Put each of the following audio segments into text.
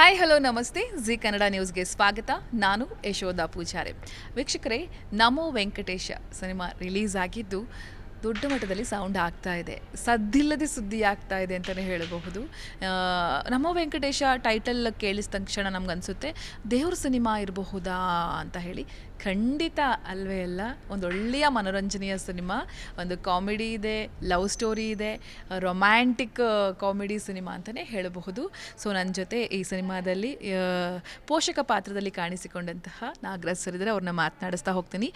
Hi hello ನಮಸ್ತೆ. G Kannada ನ್ಯೂಸ್ಗೆ ಸ್ವಾಗತ. ನಾನು ಯಶೋಧ ಪೂಜಾರಿ. ವೀಕ್ಷಕರೇ, ನಮೋ ವೆಂಕಟೇಶ ಸಿನಿಮಾ ರಿಲೀಸ್ ಆಗಿದ್ದು ದೊಡ್ಡ ಮಟ್ಟದಲ್ಲಿ ಸೌಂಡ್ ಆಗ್ತಾ ಇದೆ. ಸದ್ದಿಲ್ಲದೆ ಸುದ್ದಿ ಆಗ್ತಾ ಇದೆ ಅಂತಲೇ ಹೇಳಬಹುದು. ನಮ್ಮ ವೆಂಕಟೇಶ ಟೈಟಲ್ ಕೇಳಿಸಿದ ತಕ್ಷಣ ನಮಗನ್ಸುತ್ತೆ, ದೇವ್ರ ಸಿನಿಮಾ ಇರಬಹುದಾ ಅಂತ ಹೇಳಿ. ಖಂಡಿತ ಅಲ್ವೇ ಅಲ್ಲ, ಒಂದು ಒಳ್ಳೆಯ ಮನೋರಂಜನೆಯ ಸಿನಿಮಾ, ಒಂದು ಕಾಮಿಡಿ ಇದೆ, ಲವ್ ಸ್ಟೋರಿ ಇದೆ ರೊಮ್ಯಾಂಟಿಕ್ ಕಾಮಿಡಿ ಸಿನಿಮಾ ಅಂತಲೇ ಹೇಳಬಹುದು. ಸೊ ನನ್ನ ಜೊತೆ ಈ ಸಿನಿಮಾದಲ್ಲಿ ಪೋಷಕ ಪಾತ್ರದಲ್ಲಿ ಕಾಣಿಸಿಕೊಂಡಂತಹ ನಾಗರಾಜ್ ಸರ್ ಇದ್ದಾರೆ, ಅವ್ರನ್ನ ಮಾತನಾಡಿಸ್ತಾ ಹೋಗ್ತೀನಿ.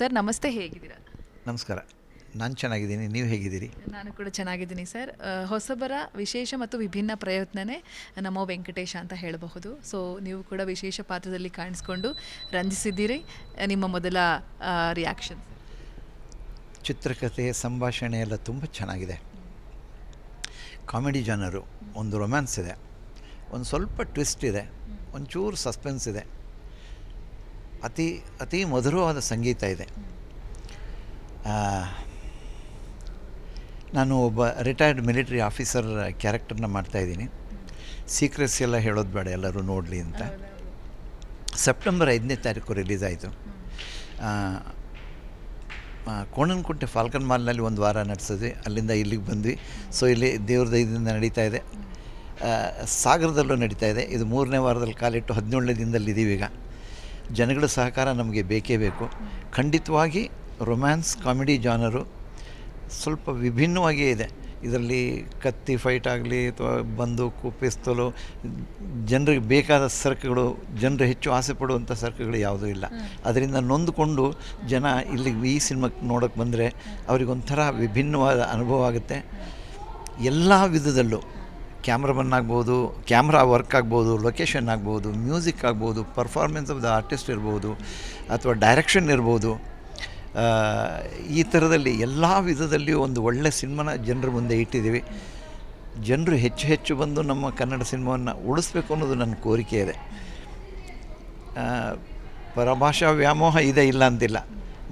ಸರ್, ನಮಸ್ತೆ, ಹೇಗಿದ್ದೀರಾ? ನಮಸ್ಕಾರ. ನಾನು ಚೆನ್ನಾಗಿದ್ದೀನಿ ನೀವು ಹೇಗಿದ್ದೀರಿ? ನಾನು ಕೂಡ ಚೆನ್ನಾಗಿದ್ದೀನಿ ಸರ್. ಹೊಸಬರ ವಿಶೇಷ ಮತ್ತು ವಿಭಿನ್ನ ಪ್ರಯತ್ನನೇ ನಮ್ಮ ವೆಂಕಟೇಶ ಅಂತ ಹೇಳಬಹುದು. ಸೊ ನೀವು ಕೂಡ ವಿಶೇಷ ಪಾತ್ರದಲ್ಲಿ ಕಾಣಿಸ್ಕೊಂಡು ರಂಜಿಸಿದ್ದೀರಿ. ನಿಮ್ಮ ಮೊದಲ ರಿಯಾಕ್ಷನ್ ಚಿತ್ರಕಥೆ ಸಂಭಾಷಣೆ ಎಲ್ಲ ತುಂಬ ಚೆನ್ನಾಗಿದೆ. ಕಾಮಿಡಿ ಜನರು ಒಂದು ರೊಮ್ಯಾನ್ಸ್ ಇದೆ. ಒಂದು ಸ್ವಲ್ಪ ಟ್ವಿಸ್ಟ್ ಇದೆ. ಒಂಚೂರು ಸಸ್ಪೆನ್ಸ್ ಇದೆ. ಅತಿ ಅತಿ ಮಧುರವಾದ ಸಂಗೀತ ಇದೆ. ನಾನು ಒಬ್ಬ ರಿಟೈರ್ಡ್ ಮಿಲಿಟರಿ ಆಫೀಸರ್ ಕ್ಯಾರೆಕ್ಟರ್ನ ಮಾಡ್ತಾಯಿದ್ದೀನಿ ಸೀಕ್ರೆಸಿ ಎಲ್ಲ ಹೇಳೋದು ಬೇಡ ಎಲ್ಲರೂ ನೋಡಲಿ ಅಂತ. ಸೆಪ್ಟೆಂಬರ್ ಐದನೇ ತಾರೀಕು ರಿಲೀಸ್ ಆಯಿತು. ಕೋಣನಕುಂಟೆ ಫಾಲ್ಕನ್ ಮಾಲ್ನಲ್ಲಿ ಒಂದು ವಾರ ನಡೆಸಿದ್ವಿ ಅಲ್ಲಿಂದ ಇಲ್ಲಿಗೆ ಬಂದ್ವಿ. ಸೊ ಇಲ್ಲಿ ದೇವ್ರ ದಯದಿಂದ ನಡೀತಾ ಇದೆ. ಸಾಗರದಲ್ಲೂ ನಡೀತಾ ಇದೆ. ಇದು ಮೂರನೇ ವಾರದಲ್ಲಿ ಕಾಲಿಟ್ಟು ಹದಿನೇಳನೇ ದಿನದಲ್ಲಿ ಇದ್ದೀವಿ ಈಗ. ಜನಗಳ ಸಹಕಾರ ನಮಗೆ ಬೇಕೇ ಬೇಕು. ಖಂಡಿತವಾಗಿ ರೊಮ್ಯಾನ್ಸ್ ಕಾಮಿಡಿ ಜಾನರು ಸ್ವಲ್ಪ ವಿಭಿನ್ನವಾಗಿಯೇ ಇದೆ. ಇದರಲ್ಲಿ ಕತ್ತಿ ಫೈಟ್ ಆಗಲಿ ಅಥವಾ ಬಂದೂಕು ಪಿಸ್ತೂಲು ಜನರಿಗೆ ಬೇಕಾದ ಸರಕುಗಳು ಜನರು ಹೆಚ್ಚು ಆಸೆ ಪಡುವಂಥ ಸರಕುಗಳು ಯಾವುದೂ ಇಲ್ಲ. ಅದರಿಂದ ನೊಂದುಕೊಂಡು ಜನ ಇಲ್ಲಿಗೆ ಈ ಸಿನಿಮಾಕ್ಕೆ ನೋಡೋಕ್ಕೆ ಬಂದರೆ ಅವರಿಗೊಂಥರ ವಿಭಿನ್ನವಾದ ಅನುಭವ ಆಗುತ್ತೆ. ಎಲ್ಲ ವಿಧದಲ್ಲೂ ಕ್ಯಾಮ್ರಾಮನ್ ಆಗ್ಬೋದು ಕ್ಯಾಮ್ರಾ ವರ್ಕ್ ಆಗ್ಬೋದು ಲೊಕೇಶನ್ ಆಗ್ಬೋದು ಮ್ಯೂಸಿಕ್ ಆಗ್ಬೋದು ಪರ್ಫಾರ್ಮೆನ್ಸ್ ಆಫ್ ದ ಆರ್ಟಿಸ್ಟ್ ಇರ್ಬೋದು ಅಥವಾ ಡೈರೆಕ್ಷನ್ ಇರ್ಬೋದು ಈ ಥರದಲ್ಲಿ ಎಲ್ಲ ವಿಧದಲ್ಲಿಯೂ ಒಂದು ಒಳ್ಳೆ ಸಿನಿಮಾನ ಜನರ ಮುಂದೆ ಇಟ್ಟಿದ್ದೀವಿ. ಜನರು ಹೆಚ್ಚು ಹೆಚ್ಚು ಬಂದು ನಮ್ಮ ಕನ್ನಡ ಸಿನಿಮಾವನ್ನು ಉಳಿಸ್ಬೇಕು ಅನ್ನೋದು ನನ್ನ ಕೋರಿಕೆ ಇದೆ. ಪರಭಾಷಾ ವ್ಯಾಮೋಹ ಇದೆ ಇಲ್ಲ ಅಂತಿಲ್ಲ.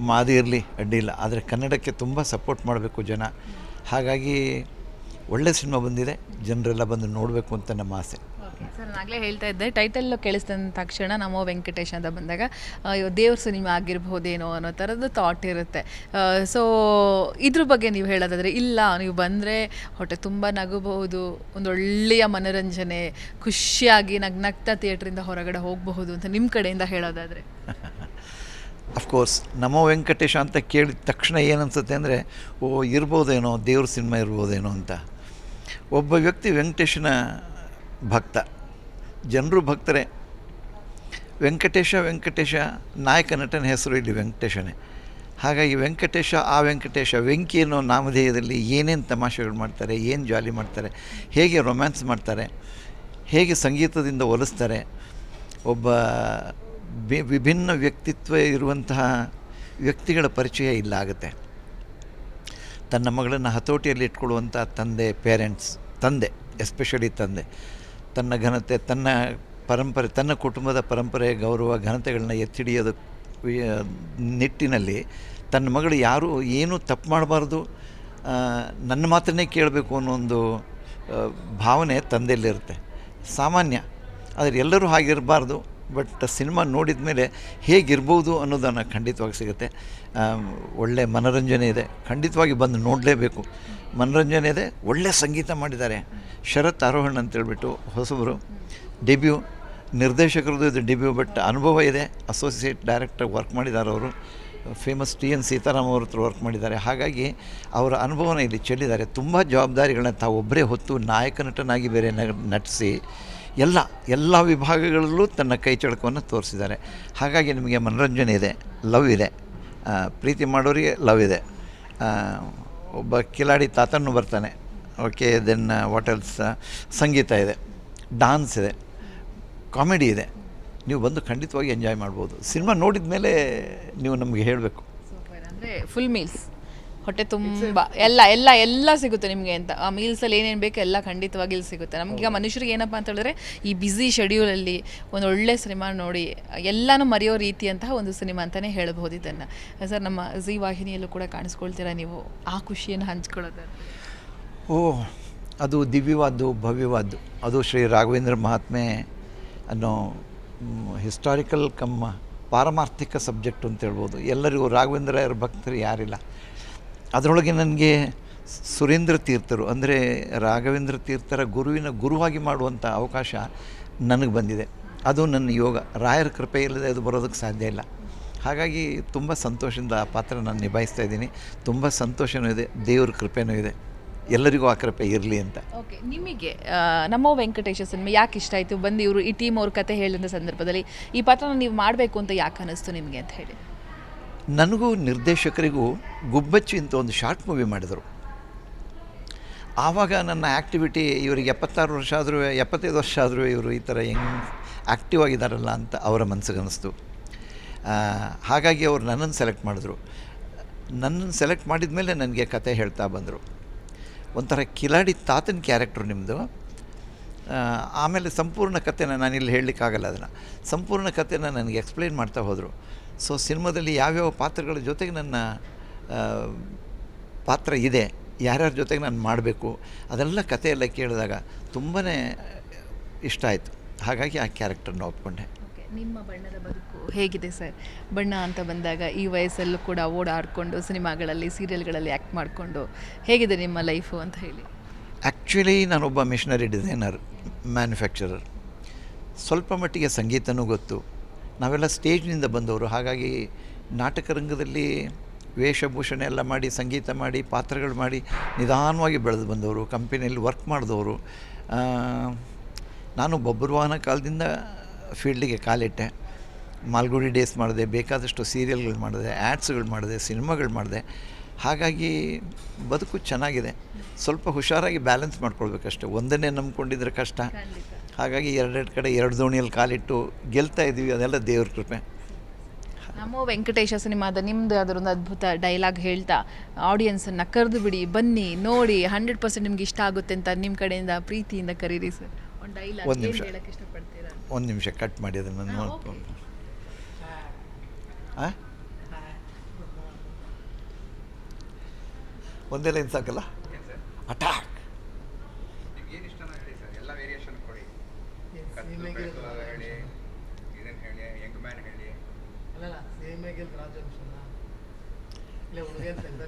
ಮಾದಿ ಇರಲಿ ಅಡ್ಡಿಲ್ಲ ಆದರೆ ಕನ್ನಡಕ್ಕೆ ತುಂಬ ಸಪೋರ್ಟ್ ಮಾಡಬೇಕು ಜನ. ಹಾಗಾಗಿ ಒಳ್ಳೆ ಸಿನಿಮಾ ಬಂದಿದೆ. ಜನರೆಲ್ಲ ಬಂದು ನೋಡಬೇಕು ಅಂತ ನಮ್ಮ ಆಸೆ. ಸರ್ ನಾಗಲೇ ಹೇಳ್ತಾ ಇದ್ದೆ ಟೈಟಲ್ ಕೇಳಿಸಿದ ತಕ್ಷಣ ನಮೋ ವೆಂಕಟೇಶ್ ಅಂತ ಬಂದಾಗ ದೇವ್ರ ಸಿನಿಮಾ ಆಗಿರ್ಬೋದೇನೋ ಅನ್ನೋ ಥರದ್ದು ಥಾಟ್ ಇರುತ್ತೆ. ಸೊ ಇದ್ರ ಬಗ್ಗೆ ನೀವು ಹೇಳೋದಾದರೆ, ಇಲ್ಲ, ನೀವು ಬಂದರೆ ಹೊಟ್ಟೆ ತುಂಬ ನಗಬಹುದು, ಒಂದು ಒಳ್ಳೆಯ ಮನೋರಂಜನೆ, ಖುಷಿಯಾಗಿ ನಗ್ನಗ್ತಾ ಥಿಯೇಟ್ರಿಂದ ಹೊರಗಡೆ ಹೋಗಬಹುದು ಅಂತ ನಿಮ್ಮ ಕಡೆಯಿಂದ ಹೇಳೋದಾದರೆ. ಅಫ್ಕೋರ್ಸ್ ನಮೋ ವೆಂಕಟೇಶ ಅಂತ ಕೇಳಿದ ತಕ್ಷಣ ಏನನ್ಸುತ್ತೆ ಅಂದರೆ, ಓ, ಇರ್ಬೋದೇನೋ, ದೇವ್ರ ಸಿನಿಮಾ ಇರ್ಬೋದೇನೋ ಅಂತ. ಒಬ್ಬ ವ್ಯಕ್ತಿ ವೆಂಕಟೇಶನ ಭಕ್ತ. ಜನರು ಭಕ್ತರೇ, ವೆಂಕಟೇಶ ವೆಂಕಟೇಶ, ನಾಯಕ ನಟನ ಹೆಸರು ಇಲ್ಲಿ ವೆಂಕಟೇಶನೇ. ಹಾಗಾಗಿ ವೆಂಕಟೇಶ, ಆ ವೆಂಕಟೇಶ, ವೆಂಕಿ ಅನ್ನೋ ನಾಮಧೇಯದಲ್ಲಿ ಏನೇನು ತಮಾಷೆಗಳು ಮಾಡ್ತಾರೆ, ಏನು ಜಾಲಿ ಮಾಡ್ತಾರೆ, ಹೇಗೆ ರೊಮ್ಯಾನ್ಸ್ ಮಾಡ್ತಾರೆ, ಹೇಗೆ ಸಂಗೀತದಿಂದ ಒಲಿಸ್ತಾರೆ, ಒಬ್ಬ ವಿಭಿನ್ನ ವ್ಯಕ್ತಿತ್ವ ಇರುವಂತಹ ವ್ಯಕ್ತಿಗಳ ಪರಿಚಯ ಇಲ್ಲ ಆಗುತ್ತೆ. ತನ್ನ ಮಗಳನ್ನು ಹತೋಟಿಯಲ್ಲಿ ಇಟ್ಕೊಳ್ಳುವಂಥ ತಂದೆ ಪೇರೆಂಟ್ಸ್ ತಂದೆ ಎಸ್ಪೆಷಲಿ ತಂದೆ. ತನ್ನ ಘನತೆ, ತನ್ನ ಪರಂಪರೆ, ತನ್ನ ಕುಟುಂಬದ ಪರಂಪರೆ ಗೌರವ, ಘನತೆಗಳನ್ನ ಎತ್ತಿಡಿಯೋದು ನಿಟ್ಟಿನಲ್ಲಿ ತನ್ನ ಮಗಳು ಯಾರು, ಏನೂ ತಪ್ಪು ಮಾಡಬಾರ್ದು ನನ್ನ ಮಾತನ್ನೇ ಕೇಳಬೇಕು ಅನ್ನೋ ಒಂದು ಭಾವನೆ ತಂದೆಯಲ್ಲಿರುತ್ತೆ. ಸಾಮಾನ್ಯ. ಆದರೆ ಎಲ್ಲರೂ ಹಾಗಿರಬಾರ್ದು, ಬಟ್ ಸಿನಿಮಾ ನೋಡಿದ ಮೇಲೆ ಹೇಗಿರ್ಬೋದು ಅನ್ನೋದನ್ನು ಖಂಡಿತವಾಗಿ ಸಿಗುತ್ತೆ. ಒಳ್ಳೆ ಮನೋರಂಜನೆ ಇದೆ. ಖಂಡಿತವಾಗಿ ಬಂದು ನೋಡಲೇಬೇಕು. ಮನೋರಂಜನೆ ಇದೆ. ಒಳ್ಳೆ ಸಂಗೀತ ಮಾಡಿದ್ದಾರೆ. ಶರತ್ ಆರೋಹಣ್ ಅಂತೇಳ್ಬಿಟ್ಟು ಹೊಸಬರು. ಡೆಬ್ಯೂ, ನಿರ್ದೇಶಕರದ್ದು ಇದು ಡೆಬ್ಯೂ, ಬಟ್ ಅನುಭವ ಇದೆ. ಅಸೋಸಿಯೇಟ್ ಡೈರೆಕ್ಟರ್ ವರ್ಕ್ ಮಾಡಿದ್ದಾರೆ ಅವರು. ಫೇಮಸ್ ಟಿ ಎನ್ ಸೀತಾರಾಮ್ ಅವ್ರ ಹತ್ರ ವರ್ಕ್ ಮಾಡಿದ್ದಾರೆ. ಹಾಗಾಗಿ ಅವರ ಅನುಭವನ ಇಲ್ಲಿ ಚೆಲ್ಲಿದ್ದಾರೆ. ತುಂಬ ಜವಾಬ್ದಾರಿಗಳನ್ನ ತಾವು ಒಬ್ಬರೇ ಹೊತ್ತು ನಾಯಕ ನಟನಾಗಿ ಬೇರೆ ನಟಿಸಿ ಎಲ್ಲ ಎಲ್ಲ ವಿಭಾಗಗಳಲ್ಲೂ ತನ್ನ ಕೈ ಚಳಕವನ್ನು ತೋರಿಸಿದ್ದಾರೆ. ಹಾಗಾಗಿ ನಿಮಗೆ ಮನೋರಂಜನೆ ಇದೆ. ಲವ್ ಇದೆ. ಪ್ರೀತಿ ಮಾಡೋರಿಗೆ ಲವ್ ಇದೆ. ಒಬ್ಬ ಕಿಲಾಡಿ ತಾತನ್ನು ಬರ್ತಾನೆ. ಓಕೆ, ದೆನ್ ವಾಟ್ ಎಲ್ಸ್ ಸಂಗೀತ ಇದೆ ಡಾನ್ಸ್ ಇದೆ ಕಾಮಿಡಿ ಇದೆ. ನೀವು ಬಂದು ಖಂಡಿತವಾಗಿ ಎಂಜಾಯ್ ಮಾಡ್ಬೋದು. ಸಿನಿಮಾ ನೋಡಿದ ಮೇಲೆ ನೀವು ನಮಗೆ ಹೇಳಬೇಕು. ಅಂದರೆ ಫುಲ್ ಮೀಲ್ಸ್ ಹೊಟ್ಟೆ ತುಂಬ ಎಲ್ಲ ಎಲ್ಲ ಎಲ್ಲ ಸಿಗುತ್ತೆ ನಿಮಗೆ ಅಂತ. ಆ ಮೀಲ್ಸಲ್ಲಿ ಏನೇನು ಬೇಕು ಎಲ್ಲ ಖಂಡಿತವಾಗಿ ಇಲ್ಲಿ ಸಿಗುತ್ತೆ. ಈಗ ಮನುಷ್ಯರಿಗೆ ಏನಪ್ಪ ಅಂತ ಹೇಳಿದ್ರೆ ಈ ಬ್ಯುಸಿ ಶೆಡ್ಯೂಲಲ್ಲಿ ಒಂದು ಒಳ್ಳೆ ಸಿನಿಮಾ ನೋಡಿ ಎಲ್ಲನೂ ಮರೆಯೋ ರೀತಿಯಂತಹ ಒಂದು ಸಿನಿಮಾ ಅಂತಲೇ ಹೇಳ್ಬೋದು ಇದನ್ನು. ಸರ್ ನಮ್ಮ ಝಿ ವಾಹಿನಿಯಲ್ಲೂ ಕೂಡ ಕಾಣಿಸ್ಕೊಳ್ತೀರಾ ನೀವು ಆ ಖುಷಿಯನ್ನು ಹಂಚ್ಕೊಳ್ಳೋದು ಓ ಅದು ದಿವ್ಯವಾದ್ದು ಭವ್ಯವಾದ್ದು. ಅದು ಶ್ರೀ ರಾಘವೇಂದ್ರ ಮಹಾತ್ಮೆ ಅನ್ನೋ ಹಿಸ್ಟಾರಿಕಲ್ ಕಮ್ಮ ಪಾರಮಾರ್ಥಿಕ ಸಬ್ಜೆಕ್ಟ್ ಅಂತ ಹೇಳ್ಬೋದು. ಎಲ್ಲರಿಗೂ ರಾಘವೇಂದ್ರ ಭಕ್ತರು ಯಾರಿಲ್ಲ. ಅದರೊಳಗೆ ನನಗೆ ಸುರೇಂದ್ರ ತೀರ್ಥರು, ಅಂದರೆ ರಾಘವೇಂದ್ರ ತೀರ್ಥರ ಗುರುವಿನ ಗುರುವಾಗಿ ಮಾಡುವಂಥ ಅವಕಾಶ ನನಗೆ ಬಂದಿದೆ. ಅದು ನನ್ನ ಯೋಗ. ರಾಯರ ಕೃಪೆ ಇಲ್ಲದೆ ಅದು ಬರೋದಕ್ಕೆ ಸಾಧ್ಯ ಇಲ್ಲ. ಹಾಗಾಗಿ ತುಂಬ ಸಂತೋಷದಿಂದ ಆ ಪಾತ್ರ ನಾನು ನಿಭಾಯಿಸ್ತಾ ಇದ್ದೀನಿ. ತುಂಬ ಸಂತೋಷನೂ ಇದೆ, ದೇವ್ರ ಕೃಪೆನೂ ಇದೆ. ಎಲ್ಲರಿಗೂ ಆ ಕೃಪೆ ಇರಲಿ ಅಂತ. ಓಕೆ, ನಿಮಗೆ ನಮ್ಮ ವೆಂಕಟೇಶ ಸಿನಿಮಾ ಯಾಕೆ ಇಷ್ಟ ಆಯಿತು? ಬಂದು ಇವರು ಈ ಟೀಮ್ ಅವ್ರ ಕತೆ ಹೇಳಿದ ಸಂದರ್ಭದಲ್ಲಿ ಈ ಪಾತ್ರನ ನೀವು ಮಾಡಬೇಕು ಅಂತ ಯಾಕೆ ಅನ್ನಿಸ್ತು ನಿಮಗೆ ಅಂತ ಹೇಳಿ. ನನಗೂ ನಿರ್ದೇಶಕರಿಗೂ ಗುಬ್ಬಚ್ಚಿ ಅಂತ ಒಂದು ಶಾರ್ಟ್ ಮೂವಿ ಮಾಡಿದರು. ಆವಾಗ ನನ್ನ ಆ್ಯಕ್ಟಿವಿಟಿ ಇವರಿಗೆ ಎಪ್ಪತ್ತಾರು ವರ್ಷ ಆದರೂ, ಎಪ್ಪತ್ತೈದು ವರ್ಷ ಆದರೂ ಇವರು ಈ ಥರ ಹೆಂಗೆ ಆ್ಯಕ್ಟಿವ್ ಆಗಿದ್ದಾರಲ್ಲ ಅಂತ ಅವರ ಮನಸ್ಸಿಗೆ ಅನ್ನಿಸ್ತು ಹಾಗಾಗಿ ಅವರು ನನ್ನನ್ನು ಸೆಲೆಕ್ಟ್ ಮಾಡಿದ್ರು. ನನ್ನನ್ನು ಸೆಲೆಕ್ಟ್ ಮಾಡಿದ ಮೇಲೆ ನನಗೆ ಕತೆ ಹೇಳ್ತಾ ಬಂದರು. ಒಂಥರ ಕಿಲಾಡಿ ತಾತನ ಕ್ಯಾರೆಕ್ಟ್ರು ನಿಮ್ಮದು ಆಮೇಲೆ ಸಂಪೂರ್ಣ ಕಥೆನ ನಾನಿಲ್ಲಿ ಹೇಳಲಿಕ್ಕಾಗಲ್ಲ ಅದನ್ನು. ಸಂಪೂರ್ಣ ಕಥೆನ ನನಗೆ ಎಕ್ಸ್ಪ್ಲೈನ್ ಮಾಡ್ತಾ ಹೋದರು. ಸೊ ಸಿನಿಮಾದಲ್ಲಿ ಯಾವ್ಯಾವ ಪಾತ್ರಗಳ ಜೊತೆಗೆ ನನ್ನ ಪಾತ್ರ ಇದೆ ಯಾರ್ಯಾರ ಜೊತೆಗೆ ನಾನು ಮಾಡಬೇಕು ಅದೆಲ್ಲ ಕಥೆಯೆಲ್ಲ ಕೇಳಿದಾಗ ತುಂಬಾ ಇಷ್ಟ ಆಯಿತು. ಹಾಗಾಗಿ ಆ ಕ್ಯಾರೆಕ್ಟರ್ನ ಒಪ್ಕೊಂಡೆ. ನಿಮ್ಮ ಬಣ್ಣದ ಬದುಕು ಹೇಗಿದೆ ಸರ್? ಬಣ್ಣ ಅಂತ ಬಂದಾಗ ಈ ವಯಸ್ಸಲ್ಲೂ ಕೂಡ ಓಡಾಡಿಕೊಂಡು ಸಿನಿಮಾಗಳಲ್ಲಿ ಸೀರಿಯಲ್ಗಳಲ್ಲಿ ಆ್ಯಕ್ಟ್ ಮಾಡಿಕೊಂಡು ಹೇಗಿದೆ ನಿಮ್ಮ ಲೈಫು ಅಂತ ಹೇಳಿ? ಆ್ಯಕ್ಚುಲಿ ನಾನೊಬ್ಬ ಮಿಷನರಿ ಡಿಸೈನರ್ ಮ್ಯಾನುಫ್ಯಾಕ್ಚರರ್. ಸ್ವಲ್ಪ ಮಟ್ಟಿಗೆ ಸಂಗೀತನೂ ಗೊತ್ತು ನಾವೆಲ್ಲ ಸ್ಟೇಜ್ನಿಂದ ಬಂದವರು. ಹಾಗಾಗಿ ನಾಟಕ ರಂಗದಲ್ಲಿ ವೇಷಭೂಷಣ ಎಲ್ಲ ಮಾಡಿ, ಸಂಗೀತ ಮಾಡಿ, ಪಾತ್ರಗಳು ಮಾಡಿ ನಿಧಾನವಾಗಿ ಬೆಳೆದು ಬಂದವರು, ಕಂಪನಿಯಲ್ಲಿ ವರ್ಕ್ ಮಾಡಿದವರು. ನಾನು ಬೊಬ್ಬರುವಾಹನ ಕಾಲದಿಂದ ಫೀಲ್ಡಿಗೆ ಕಾಲಿಟ್ಟೆ. ಮಾಲ್ಗುಡಿ ಡೇಸ್ ಮಾಡಿದೆ, ಬೇಕಾದಷ್ಟು ಸೀರಿಯಲ್ಗಳು ಮಾಡಿದೆ ಆ್ಯಡ್ಸ್ಗಳು ಮಾಡಿದೆ, ಸಿನಿಮಾಗಳು ಮಾಡಿದೆ. ಹಾಗಾಗಿ ಬದುಕು ಚೆನ್ನಾಗಿದೆ. ಸ್ವಲ್ಪ ಹುಷಾರಾಗಿ ಬ್ಯಾಲೆನ್ಸ್ ಮಾಡ್ಕೊಳ್ಬೇಕಷ್ಟೆ. ಒಂದನ್ನೇ ನಂಬ್ಕೊಂಡಿದ್ರೆ ಕಷ್ಟ. ಹಾಗಾಗಿ ಎರಡೆರಡು ಕಡೆ ಎರಡು ದೋಣಿಯಲ್ಲಿ ಕಾಲಿಟ್ಟು ಗೆಲ್ತಾ ಇದ್ದೀವಿ ಅದೆಲ್ಲ ದೇವ್ರ ಕೃಪೆ. ನಮ್ಮ ವೆಂಕಟೇಶ ಸಿನಿಮಾದ ನಿಮ್ದು ಅದರೊಂದು ಅದ್ಭುತ ಡೈಲಾಗ್ ಹೇಳ್ತಾ ಆಡಿಯನ್ಸನ್ನು ಕರೆದು ಬಿಡಿ ಬನ್ನಿ ನೋಡಿ ಹಂಡ್ರೆಡ್ ಪರ್ಸೆಂಟ್ ನಿಮ್ಗೆ ಇಷ್ಟ ಆಗುತ್ತೆ ಅಂತ ನಿಮ್ಮ ಕಡೆಯಿಂದ ಪ್ರೀತಿಯಿಂದ ಕರೀರಿ ಸರ್. ಒಂದು ಡೈಲಾಗ್ ಒಂದ್ ನಿಮಿಷ. ಒಂದು ನಿಮಿಷ ಕಟ್ ಮಾಡಿ ಅದನ್ನು ನೋಡ್ಕೊಂಡು? ಒಂದೇ ಲೈನ್ ಸಾಕಲ್ಲ? ಅಟ್ಯಾಕ್ ನಿಮ್ಗೆ ಏನು ಇಷ್ಟನೋ ಹೇಳಿ ಸರ್ ಎಲ್ಲ ವೇರಿಯೇಷನ್ ಕೊಡಿ ಕತ್ಲು ಬೆಳಕು ಹೇಳಿ. ಇದನ್ನು ಹೇಳಿ? ಯಂಗ್ ಮ್ಯಾನ್ ಹೇಳಿ? ಅಲ್ಲಲ್ಲ ರಾಜವಂಶನ ಇಲ್ಲ ಹುಡುಗಿ ಅಂತ ಇರಲ್ಲ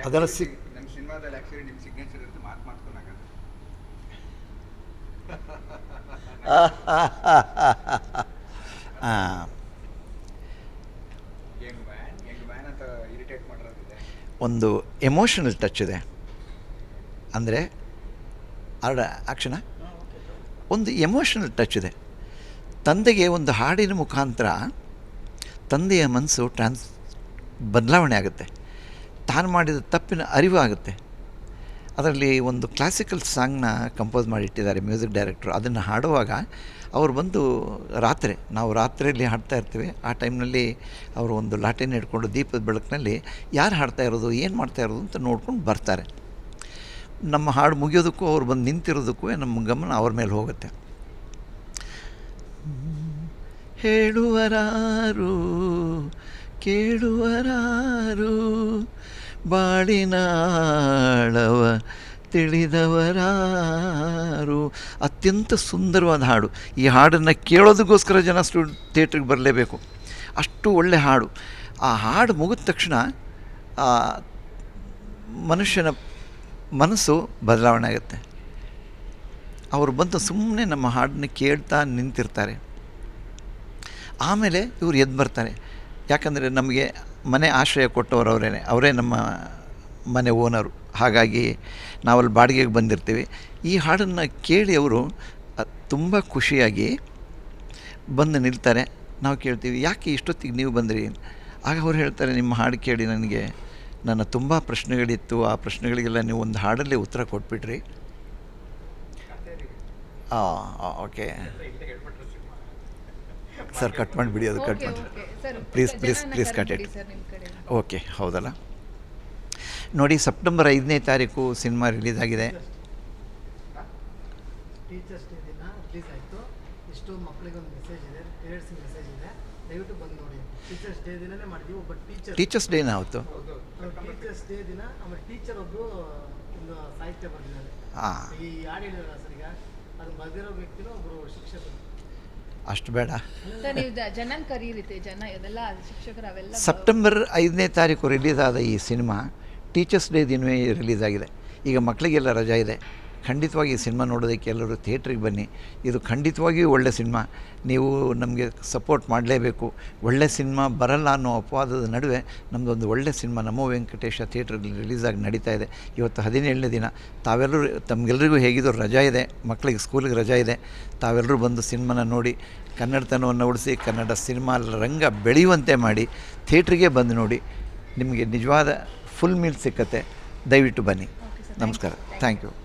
ಅದೆಲ್ಲ actually ಸಿಗ್- ನಮ್ಮ ಸಿನಿಮಾದಲ್ಲಿ ಆ್ಯಕ್ಚುಲಿ ನಿಮ್ಮ ಸಿಗ್ನೇಚರ್ ಇರುತ್ತೆ ಮಾತು ಮಾಡ್ಕೊಳಕ ಹಾಂ ಯಂಗ್ ಮ್ಯಾನ್? ಯಂಗ್ ಮ್ಯಾನ್ ಅಂತ ಇರಿಟೇಟ್ ಮಾಡಿರೋದಿದೆ ಒಂದು ಎಮೋಷನಲ್ ಟಚ್ ಇದೆ. ಅಂದರೆ ಅರ್ಡ ಆಕ್ಷಣ ಒಂದು ಎಮೋಷನಲ್ ಟಚ್ ಇದೆ. ತಂದೆಗೆ ಒಂದು ಹಾಡಿನ ಮುಖಾಂತರ ತಂದೆಯ ಮನಸ್ಸು ಟ್ರಾನ್ಸ್ ಬದಲಾವಣೆ ಆಗುತ್ತೆ. ತಾನು ಮಾಡಿದ ತಪ್ಪಿನ ಅರಿವು ಆಗುತ್ತೆ. ಅದರಲ್ಲಿ ಒಂದು ಕ್ಲಾಸಿಕಲ್ ಸಾಂಗ್ನ ಕಂಪೋಸ್ ಮಾಡಿಟ್ಟಿದ್ದಾರೆ ಮ್ಯೂಸಿಕ್ ಡೈರೆಕ್ಟ್ರು ಅದನ್ನು ಹಾಡುವಾಗ ಅವರು ಬಂದು ರಾತ್ರಿ, ನಾವು ರಾತ್ರಿಯಲ್ಲಿ ಹಾಡ್ತಾ ಇರ್ತೀವಿ. ಆ ಟೈಮ್ನಲ್ಲಿ ಅವರು ಒಂದು ಲಾಟಿನ ಹಿಡ್ಕೊಂಡು ದೀಪದ ಬೆಳಕಿನಲ್ಲಿ ಯಾರು ಹಾಡ್ತಾ ಇರೋದು, ಏನು ಮಾಡ್ತಾ ಇರೋದು ಅಂತ ನೋಡ್ಕೊಂಡು ಬರ್ತಾರೆ. ನಮ್ಮ ಹಾಡು ಮುಗಿಯೋದಕ್ಕೂ ಅವ್ರು ಬಂದು ನಿಂತಿರೋದಕ್ಕೂ ನಮ್ಮ ಗಮನ ಅವ್ರ ಮೇಲೆ ಹೋಗುತ್ತೆ. ಹೇಳುವರಾರು, ಕೇಳುವರಾರು, ಬಾಳಿನಾಳವ ತಿಳಿದವರಾರು. ಅತ್ಯಂತ ಸುಂದರವಾದ ಹಾಡು. ಈ ಹಾಡನ್ನು ಕೇಳೋದಕ್ಕೋಸ್ಕರ ಜನ ಸ್ಟೂ, ಥಿಯೇಟ್ರಿಗೆ ಬರಲೇಬೇಕು. ಅಷ್ಟು ಒಳ್ಳೆ ಹಾಡು. ಆ ಹಾಡು ಮುಗಿದ ತಕ್ಷಣ ಮನುಷ್ಯನ ಮನಸ್ಸು ಬದಲಾವಣೆ ಆಗುತ್ತೆ. ಅವರು ಬಂದು ಸುಮ್ಮನೆ ನಮ್ಮ ಹಾಡನ್ನ ಕೇಳ್ತಾ ನಿಂತಿರ್ತಾರೆ. ಆಮೇಲೆ ಇವರು ಎದ್ದು ಬರ್ತಾರೆ. ಯಾಕಂದರೆ ನಮಗೆ ಮನೆ ಆಶ್ರಯ ಕೊಟ್ಟವರು ಅವರೇ ಅವರೇ ನಮ್ಮ ಮನೆ ಓನರು. ಹಾಗಾಗಿ ನಾವಲ್ಲಿ ಬಾಡಿಗೆಗೆ ಬಂದಿರ್ತೀವಿ. ಈ ಹಾಡನ್ನು ಕೇಳಿ ಅವರು ತುಂಬ ಖುಷಿಯಾಗಿ ಬಂದು ನಿಲ್ತಾರೆ. ನಾವು ಕೇಳ್ತೀವಿ, ಯಾಕೆ ಇಷ್ಟೊತ್ತಿಗೆ ನೀವು ಬಂದ್ರಿ? ಆಗ ಅವ್ರು ಹೇಳ್ತಾರೆ, ನಿಮ್ಮ ಹಾಡು ಕೇಳಿ ನನಗೆ ನನ್ನ ತುಂಬ ಪ್ರಶ್ನೆಗಳಿತ್ತು. ಆ ಪ್ರಶ್ನೆಗಳಿಗೆಲ್ಲ ನೀವು ಒಂದು ಹಾಡಲ್ಲಿ ಉತ್ತರ ಕೊಟ್ಬಿಟ್ರಿ. ಹಾಂ ಓಕೆ. ಸರ್ ಕಟ್ ಮಾಡಿಬಿಡಿ ಅದು ಕಟ್ ಮಾಡಿ please please please cut it okay ಹೌದಲ್ಲ. ನೋಡಿ ಸೆಪ್ಟೆಂಬರ್ ಐದನೇ ತಾರೀಕು ಸಿನಿಮಾ ರಿಲೀಸ್ ಆಗಿದೆ ಟೀಚರ್ಸ್ ಡೇ ದಿನ ರಿಲೀಸ್ ಆಯಿತು. ಇಷ್ಟು ಮಕ್ಕಳಿಗೆ ಒಂದು ಮೆಸೇಜ್ ಇದೆ ಪೇರೆಂಟ್ಸ್ ಮೆಸೇಜ್ ಇದೆ. ದಯವಿಟ್ಟು ಬಂದು ನೋಡಿ. ಟೀಚರ್ಸ್ ಡೇ ದಿನನೇ ಮಾಡಿದ್ವಿ. ಒಬ್ಬ ಟೀಚರ್ ಟೀಚರ್ಸ್ ಡೇನ ಅವತ್ತು ಟೀಚರ್ಸ್ ಡೇ ದಿನ ಆಮೇಲೆ ಟೀಚರ್ ಒಬ್ಬರು ಒಂದು ಸಾಹಿತ್ಯ ಬರೆದಿದ್ದಾರೆ. ಹಾಂ. ಈ ಹಾಡು ಹೇಳಿದ್ರಲ್ಲ ಸರ್ ಈಗ? ಅದು ಬರೆದಿರೋ ವ್ಯಕ್ತಿನೂ ಒಬ್ಬರು ಶಿಕ್ಷಕರು. ಅಷ್ಟು ಬೇಡ. ಸರ್ ನೀವು ಜನ ಕರೀರಿತೆ ಜನ ಇದೆಲ್ಲ ಶಿಕ್ಷಕರು ಅವೆಲ್ಲ ಸೆಪ್ಟೆಂಬರ್ ಐದನೇ ತಾರೀಕು ರಿಲೀಸ್ ಆದ ಈ ಸಿನಿಮಾ ಟೀಚರ್ಸ್ ಡೇ ದಿನವೇ ರಿಲೀಸ್ ಆಗಿದೆ. ಈಗ ಮಕ್ಕಳಿಗೆಲ್ಲ ರಜಾ ಇದೆ. ಖಂಡಿತವಾಗಿ ಈ ಸಿನಿಮಾ ನೋಡೋದಕ್ಕೆ ಎಲ್ಲರೂ ಥಿಯೇಟ್ರಿಗೆ ಬನ್ನಿ. ಇದು ಖಂಡಿತವಾಗಿಯೂ ಒಳ್ಳೆ ಸಿನಿಮಾ. ನೀವು ನಮಗೆ ಸಪೋರ್ಟ್ ಮಾಡಲೇಬೇಕು. ಒಳ್ಳೆ ಸಿನಿಮಾ ಬರಲ್ಲ ಅನ್ನೋ ಅಪವಾದದ ನಡುವೆ ನಮ್ಮದೊಂದು ಒಳ್ಳೆ ಸಿನಿಮಾ ನಮೋ ವೆಂಕಟೇಶ ಥಿಯೇಟ್ರಲ್ಲಿ ರಿಲೀಸಾಗಿ ಆಗಿ ನಡೀತಾ ಇದೆ. ಇವತ್ತು ಹದಿನೇಳನೇ ದಿನ. ತಾವೆಲ್ಲರೂ ತಮಗೆಲ್ಲರಿಗೂ ಹೇಗಿದ್ರು ರಜಾ ಇದೆ. ಮಕ್ಕಳಿಗೆ ಸ್ಕೂಲಿಗೆ ರಜಾ ಇದೆ. ತಾವೆಲ್ಲರೂ ಬಂದು ಸಿನಿಮಾನ ನೋಡಿ ಕನ್ನಡತನವನ್ನು ಉಳಿಸಿ ಕನ್ನಡ ಸಿನಿಮಾ ರಂಗ ಬೆಳೆಯುವಂತೆ ಮಾಡಿ ಥಿಯೇಟ್ರಿಗೆ ಬಂದು ನೋಡಿ ನಿಮಗೆ ನಿಜವಾದ ಫುಲ್ ಮೀಲ್ ಸಿಕ್ಕತ್ತೆ. ದಯವಿಟ್ಟು ಬನ್ನಿ. ನಮಸ್ಕಾರ. Thank you.